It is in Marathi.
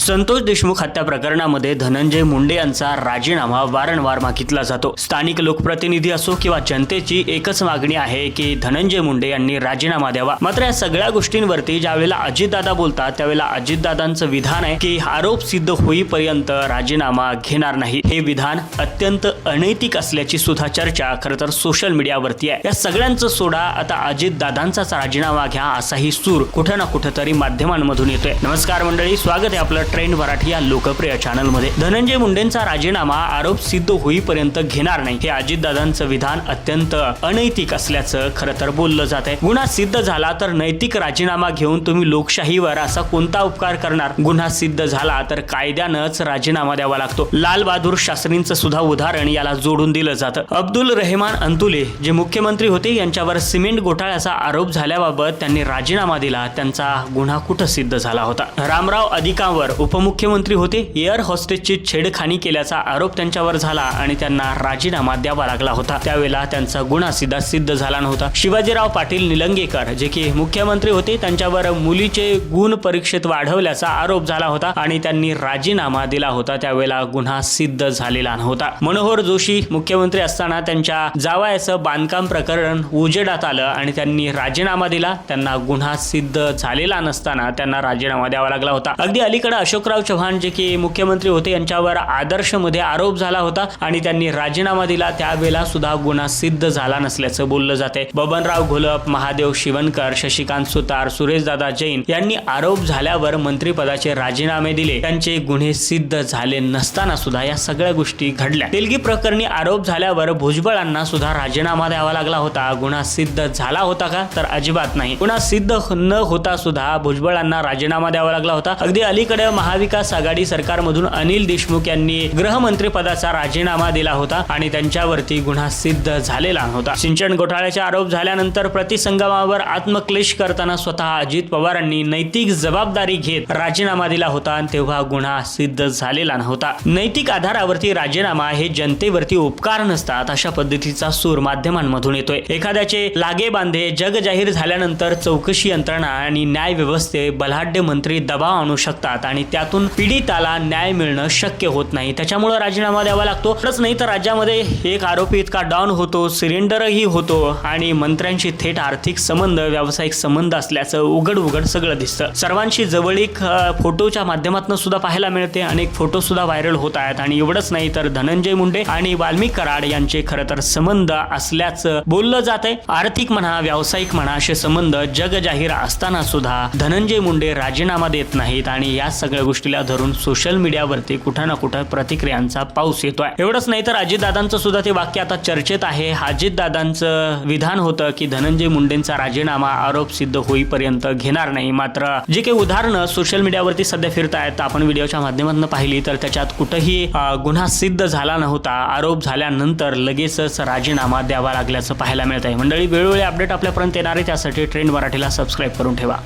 संतोष देशमुख हत्या प्रकरणामध्ये धनंजय मुंडे यांचा राजीनामा वारंवार मागितला जातो. स्थानिक लोकप्रतिनिधी असो किंवा जनतेची एकच मागणी आहे की धनंजय मुंडे यांनी राजीनामा द्यावा. मात्र या सगळ्या गोष्टींवरती ज्यावेळेला अजितदादा बोलतात त्यावेळेला अजितदादांचं विधान आहे की आरोप सिद्ध होईपर्यंत राजीनामा घेणार नाही. हे विधान अत्यंत अनैतिक असल्याची सुद्धा चर्चा खरं तर सोशल मीडियावरती आहे. या सगळ्यांचं सोडा आता अजितदादांचाच राजीनामा घ्या असाही सूर कुठं ना कुठं तरी माध्यमांमधून येतोय. नमस्कार मंडळी स्वागत आहे आपलं ट्रेंड मराठी या लोकप्रिय चॅनलमध्ये धनंजय मुंडेंचा राजीनामा आरोप सिद्ध होईपर्यंत घेणार नाही. हे अजितदादांचं विधान अत्यंत अनैतिक असल्याचं खरं तर बोललं जात आहे. गुन्हा सिद्ध झाला तर नैतिक राजीनामा घेऊन तुम्ही लोकशाहीवर असा कोणता उपकार करणार? गुन्हा सिद्ध झाला तर कायद्यानंच राजीनामा द्यावा लागतो. लाल बहादूर शास्त्रींचं सुद्धा उदाहरण याला जोडून दिलं जातं. अब्दुल रेहमान अंतुले जे मुख्यमंत्री होते यांच्यावर सिमेंट घोटाळ्याचा आरोप झाल्याबाबत त्यांनी राजीनामा दिला. त्यांचा गुन्हा कुठं सिद्ध झाला होता? रामराव अधिकांवर उपमुख्यमंत्री होते. एअर हॉस्टेसची छेडखानी केल्याचा आरोप त्यांच्यावर झाला आणि त्यांना राजीनामा द्यावा लागला होता. त्यावेळेला त्यांचा गुन्हा सिद्धा सिद्ध झाला नव्हता. शिवाजीराव पाटील निलंगेकर जे की मुख्यमंत्री होते त्यांच्यावर मुलीचे गुण परीक्षेत वाढवल्याचा आरोप झाला होता आणि त्यांनी राजीनामा दिला होता. त्यावेळेला गुन्हा सिद्ध झालेला नव्हता. मनोहर जोशी मुख्यमंत्री असताना त्यांच्या जावायाचं बांधकाम प्रकरण उजेडात आलं आणि त्यांनी राजीनामा दिला. त्यांना गुन्हा सिद्ध झालेला नसताना त्यांना राजीनामा द्यावा लागला होता. अगदी अलीकडे अशोकराव चव्हाण जे की मुख्यमंत्री होते यांच्यावर आदर्शमध्ये आरोप झाला होता आणि त्यांनी राजीनामा दिला. त्यावेळेला सुद्धा गुन्हा सिद्ध झाला नसल्याचं बोललं जाते बबनराव घोलप महादेव शिवनकर शशिकांत सुतार सुरेशदादा जैन यांनी आरोप झाल्यावर मंत्रिपदाचे राजीनामे दिले. त्यांचे गुन्हे सिद्ध झाले नसताना सुद्धा या सगळ्या गोष्टी घडल्या. तेलगी प्रकरणी आरोप झाल्यावर भुजबळांना सुद्धा राजीनामा द्यावा लागला होता. गुन्हा सिद्ध झाला होता का? तर अजिबात नाही. गुन्हा सिद्ध न होता सुद्धा भुजबळांना राजीनामा द्यावा लागला होता. अगदी अलीकडे महाविकास आघाडी सरकारमधून अनिल देशमुख यांनी गृहमंत्रीपदाचा राजीनामा दिला होता आणि त्यांच्यावरती गुन्हा सिद्ध झालेला होता सिंचन घोटाळ्याचा आरोप झाल्यानंतर प्रतिसंगमावर आत्मक्लेश करताना स्वतः अजित पवारांनी नैतिक जबाबदारी घेत राजीनामा दिला होता तेव्हा गुन्हा सिद्ध झालेला नव्हता. नैतिक आधारावरती राजीनामा हे जनतेवरती उपकार नसतात अशा पद्धतीचा सूर माध्यमांमधून येतोय. एखाद्याचे लागे बांधे जग जाहीर झाल्यानंतर चौकशी यंत्रणा आणि न्याय व्यवस्थे बलाढ्य मंत्री दबाव आणू शकतात आणि त्यातून पीडिताला न्याय मिळणं शक्य होत नाही. त्याच्यामुळे राजीनामा द्यावा लागतो. एवढंच नाही तर राज्यामध्ये एक आरोपी इतका डाऊन होतो सिलेंडरही होतो आणि मंत्र्यांशी थेट आर्थिक संबंध व्यावसायिक संबंध असल्याचं उघड उघड सगळं दिसतं. सर्वांशी जवळीक फोटोच्या माध्यमातून सुद्धा पाहायला मिळते. अनेक फोटो सुद्धा व्हायरल होत आहेत. आणि एवढंच नाही तर धनंजय मुंडे आणि वाल्मिक कराड यांचे खरं तर संबंध असल्याचं बोललं जात आहे. आर्थिक म्हणा व्यावसायिक म्हणा असे संबंध जग जाहीर असताना सुद्धा धनंजय मुंडे राजीनामा देत नाहीत. आणि या सगळ्या गोष्टीला धरून सोशल मीडियावरती कुठं ना कुठं प्रतिक्रियांचा पाऊस येतो आहे एवढंच नाही तर अजितदादांचं सुद्धा ते वाक्य आता चर्चेत आहे. अजितदादांचं विधान होतं की धनंजय मुंडेंचा राजीनामा आरोप सिद्ध होईपर्यंत घेणार नाही. मात्र जे काही उदाहरणं सोशल मीडियावरती सध्या फिरत आहेत आपण व्हिडिओच्या माध्यमातून पाहिली तर त्याच्यात कुठंही गुन्हा सिद्ध झाला नव्हता. आरोप झाल्यानंतर लगेचच राजीनामा द्यावा लागल्याचं पाहायला मिळत आहे मंडळी वेळोवेळी अपडेट आपल्यापर्यंत येणार आहे. त्यासाठी ट्रेंड मराठीला सबस्क्राईब करून ठेवा.